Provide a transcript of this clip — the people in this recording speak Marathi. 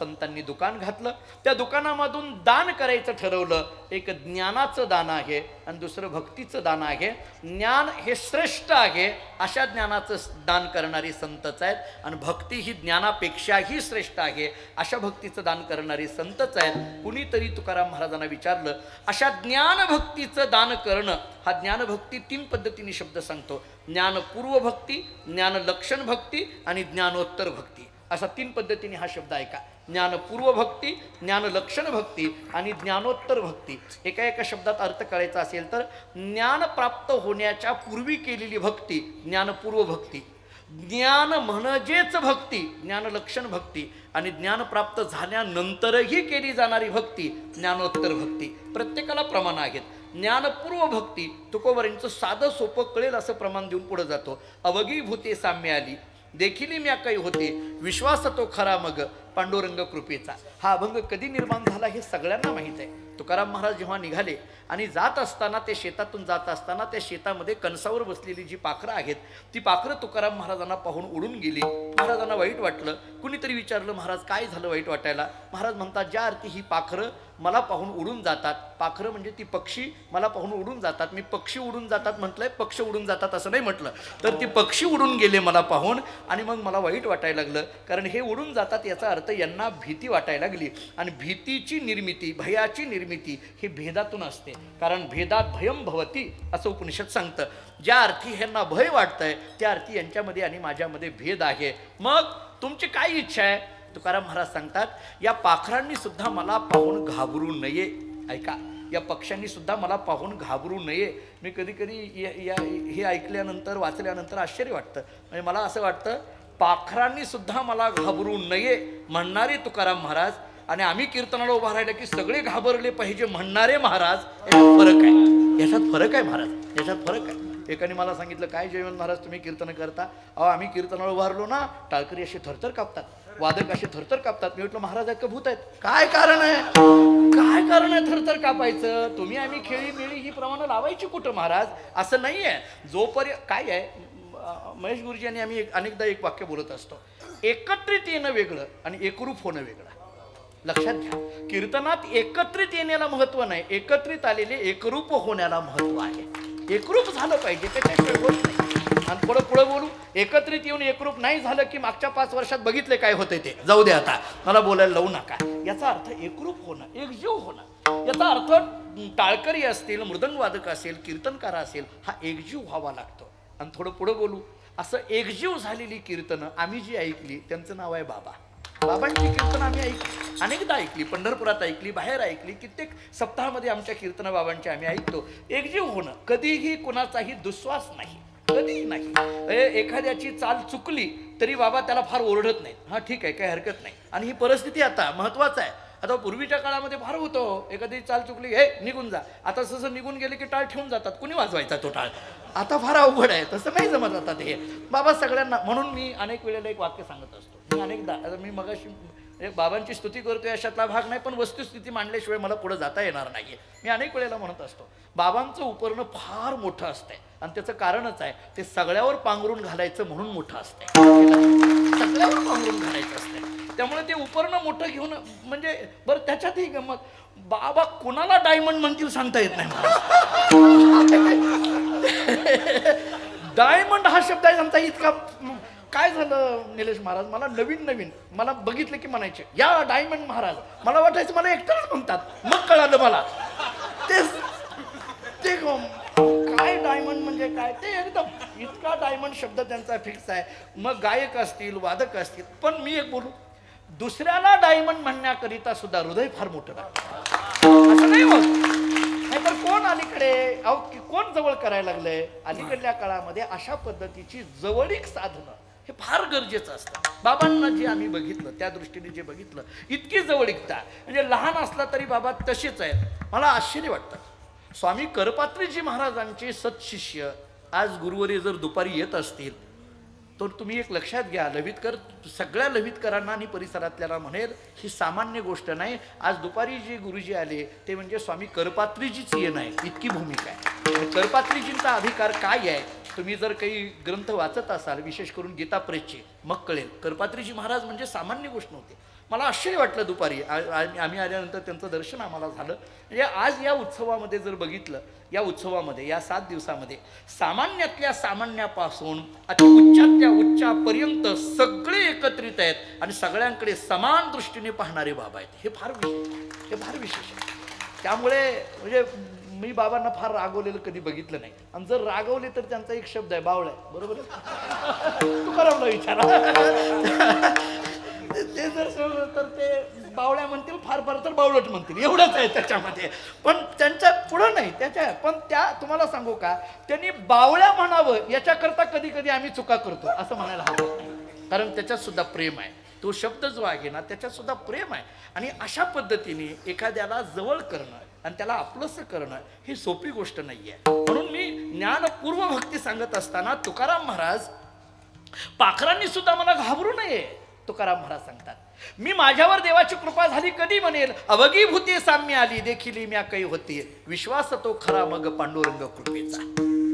संतांनी दुकान घातलं. त्या दुकानामधून दान करायचं ठरवलं. एक ज्ञानाचं दान आहे आणि दुसरं भक्तीचं दान आहे. ज्ञान हे श्रेष्ठ आहे. अशा ज्ञानाचं दान करणारी संतच आहेत आणि भक्ती ही ज्ञानापेक्षाही श्रेष्ठ आहे. अशा भक्तीचं दान करणारी संतच आहेत. कुणीतरी तुकाराम महाराजांना विचारलं अशा ज्ञानभक्तीचं दान करणं हा ज्ञानभक्ती तीन पद्धतीने शब्द सांगतो. ज्ञानपूर्व भक्ती ज्ञानलक्षण भक्ती आणि ज्ञानोत्तर भक्ती. असा तीन पद्धतीने हा शब्द ऐका. ज्ञानपूर्व भक्ती ज्ञानलक्षण भक्ती आणि ज्ञानोत्तर भक्ती एका एका शब्दात अर्थ करायचा असेल तर ज्ञान प्राप्त होण्याच्या पूर्वी केलेली भक्ती ज्ञानपूर्व भक्ती ज्ञान म्हणजेच भक्ती ज्ञानलक्षण भक्ती आणि ज्ञान प्राप्त झाल्यानंतरही केली जाणारी भक्ती ज्ञानोत्तर भक्ती प्रत्येकाला प्रमाण आहेत. ज्ञानपूर्व भक्ती तुकोबरींचं साधं सोपं कळेल असं प्रमाण देऊन पुढे जातो. अवघी भूते साम्य आली. देखील म्या काही होते. विश्वास तो खरा मग. पांडुरंग कृपेचा हा अभंग कधी निर्माण झाला हे सगळ्यांना माहीत आहे. तुकाराम महाराज जेव्हा निघाले आणि जात असताना ते शेतातून जात असताना त्या शेतामध्ये कणसावर बसलेली जी पाखरं आहेत ती पाखरं तुकाराम महाराजांना पाहून उडून गेली. महाराजांना वाईट वाटलं. कुणीतरी विचारलं महाराज काय झालं वाईट वाटायला? महाराज म्हणतात ज्या अर्थी ही पाखरं मला पाहून उडून जातात. पाखरं म्हणजे ती पक्षी मला पाहून उडून जातात. मी पक्षी उडून जातात म्हटलंय पक्ष उडून जातात असं नाही म्हटलं. तर ती पक्षी उडून गेले मला पाहून आणि मग मला वाईट वाटायला लागलं. कारण हे उडून जातात याचा अर्थ यांना भीती वाटायला लागली. आणि भीतीची निर्मिती भयाची निर्मिती ही भेदातून असते. कारण भेदात भयम भवती असं उपनिषद सांगतं. ज्या अर्थी ह्यांना भय वाटतंय त्या अर्थी यांच्यामध्ये आणि माझ्यामध्ये भेद आहे. मग तुमची काय इच्छा आहे? तुकाराम महाराज सांगतात या पाखरांनी सुद्धा मला पाहून घाबरू नये. ऐका या पक्ष्यांनी सुद्धा मला पाहून घाबरू नये. मी कधी कधी या या- हे ऐकल्यानंतर वाचल्यानंतर आश्चर्य वाटतं. म्हणजे मला असं वाटतं पाखरांनी सुद्धा मला घाबरू नये. म्हणणारे तुकाराम महाराज आणि आम्ही कीर्तनाला उभा राहिलं की सगळे घाबरले पाहिजे म्हणणारे महाराज याच्यात फरक आहे. याच्यात फरक आहे महाराज याच्यात फरक आहे. एकाने मला सांगितलं काय जयवंत महाराज तुम्ही कीर्तन करता? अहो आम्ही कीर्तनाला उभारलो ना टाळकरी असे थरथर कापतात वादक असे थरथर कापतात. मी म्हटलं महाराज का भूत आहेत. काय कारण आहे? काय कारण आहे थरथर कापायचं? तुम्ही आम्ही खेळी मिळी ही प्रमाण लावायची कुठं महाराज? असं नाही आहे. जोपर्यंत काय आहे? महेश गुरुजी आणि आम्ही अनेकदा एक वाक्य बोलत असतो. एकत्रित येणं वेगळं आणि एकरूप होणं वेगळं. लक्षात घ्या. कीर्तनात एकत्रित येण्याला महत्त्व नाही. एकत्रित आलेले एकरूप होण्याला महत्त्व आहे. एकरूप झालं पाहिजे त्याच्याशिवाय होत नाही. आणि पुढं पुढं बोलू. एकत्रित येऊन एकरूप नाही झालं की मागच्या पाच वर्षात बघितले काय होते ते. जाऊ दे आता. मला बोलायला लावू नका. याचा अर्थ एकरूप होणं एकजीव होणं. याचा अर्थ टाळकरी असतील मृदंगवादक असेल कीर्तनकार असेल हा एकजीव व्हावा लागतो. आणि थोडं पुढं बोलू. असं एकजीव झालेली कीर्तनं आम्ही जी ऐकली त्यांचं नाव आहे बाबा. बाबांची कीर्तन आम्ही ऐकली. अनेकदा ऐकली पंढरपुरात ऐकली बाहेर ऐकली कित्येक सप्ताहामध्ये आमच्या कीर्तन बाबांची आम्ही ऐकतो. एकजीव होणं कधीही कुणाचाही दुस्वास नाही कधीही नाही. एखाद्याची चाल चुकली तरी बाबा त्याला फार ओरडत नाहीत. हा ठीक आहे काही हरकत नाही. आणि ही परिस्थिती आता महत्वाचं आहे. आता पूर्वीच्या काळामध्ये फार होतो हो. एखादी चाल चुकली हे निघून जा. आता जसं निघून गेले की टाळ ठेवून जातात. कुणी वाजवायचा तो टाळ? आता फार अवघड आहे. तसं नाही जमत आता ते. बाबा सगळ्यांना म्हणून मी अनेक वेळेला एक वाक्य सांगत असतो. मी अनेकदा मी मगाशी एक बाबांची स्तुती करतोय अशातला भाग नाही पण वस्तुस्थिती मांडल्याशिवाय मला पुढे जाता येणार नाही मी अनेक वेळेला म्हणत असतो बाबांचं उपरणं फार मोठं असतंय. आणि त्याचं कारणच आहे ते सगळ्यावर पांघरून घालायचं म्हणून मोठं असतंय. सगळ्यावर पांघरून घालायचं असतंय. त्यामुळे ते उपरणं मोठं घेऊन म्हणजे बरं त्याच्यातही गमत. बाबा कोणाला डायमंड म्हणतील सांगता येत नाही डायमंड हा शब्द आहे आमचा इतका काय झालं निलेश महाराज? मला नवीन नवीन मला बघितलं की म्हणायचे या डायमंड महाराज मला वाटायचं मला एकटंच म्हणतात. मग कळालं मला. तेच ते काय डायमंड म्हणजे काय? ते एकदम इतका डायमंड शब्द त्यांचा फिक्स आहे. मग गायक असतील वादक असतील पण मी एक बोलू. दुसऱ्याला डायमंड म्हणण्याकरिता सुद्धा हृदय फार मोठं लागतं असं नाही होत. कोण अलीकडे अहो की- कोण जवळ करायला लागलंय? अलीकडल्या काळामध्ये अशा पद्धतीची जवळीक साधनं हे फार गरजेचं असतं. बाबांना जे आम्ही बघितलं त्या दृष्टीने जे बघितलं इतकी जवळिकता. म्हणजे लहान असला तरी बाबा तसेच आहेत. मला आश्चर्य वाटतं. स्वामी करपात्रीजी महाराजांचे सत्शिष्य आज गुरुवारी जर दुपारी येत असतील तर तुम्ही एक लक्षात घ्या लवितकर सगळ्या लवितकरांना आणि परिसरातल्याला म्हणेल ही सामान्य गोष्ट नाही. आज दुपारी जे गुरुजी आले ते म्हणजे स्वामी करपात्रीजीच येणं आहे. इतकी भूमिका आहे. करपात्रीजींचा अधिकार काय आहे? तुम्ही जर काही ग्रंथ वाचत असाल विशेष करून गीता प्रेसचे मग कळेल करपात्रीजी महाराज म्हणजे सामान्य गोष्ट नव्हती. मला आश्चर्य वाटलं दुपारी. आम्ही आल्यानंतर त्यांचं दर्शन आम्हाला झालं. म्हणजे आज या उत्सवामध्ये जर बघितलं या उत्सवामध्ये या सात दिवसामध्ये सामान्यातल्या सामान्यापासून अति उच्चातल्या उच्चापर्यंत सगळे एकत्रित आहेत आणि सगळ्यांकडे समान दृष्टीने पाहणारे बाबा आहेत. हे फार विशेष हे फार विशेष आहे. त्यामुळे म्हणजे मी बाबांना फार रागवलेलं कधी बघितलं नाही. आणि जर रागवले तर त्यांचा एक शब्द आहे बावळ आहे. बरोबर आहे? तुकारामला विचारा. ते जर तर ते बावळ्या म्हणतील फार फार तर बावळट म्हणतील. एवढंच आहे त्याच्यामध्ये. पण त्यांच्या पुढं नाही त्याच्या पण त्या तुम्हाला सांगू का त्यांनी बावळ्या म्हणावं याच्याकरता कधी कधी आम्ही चुका करतो असं म्हणायला हवं. कारण त्याच्यात सुद्धा प्रेम आहे. तो शब्द जो आहे ना त्याच्यात सुद्धा प्रेम आहे. आणि अशा पद्धतीने एखाद्याला जवळ करणं आणि त्याला आपलंसं करणं ही सोपी गोष्ट नाही आहे म्हणून मी ज्ञानपूर्व भक्ती सांगत असताना तुकाराम महाराज पाखरांनी सुद्धा मला घाबरू नये तुकाराम महाराज सांगतात. मी माझ्यावर देवाची कृपा झाली कधी म्हणेल? अवगीभूती साम्य आली देखील मी काही होती. विश्वास तो खरा मग पांडुरंग कृपेचा.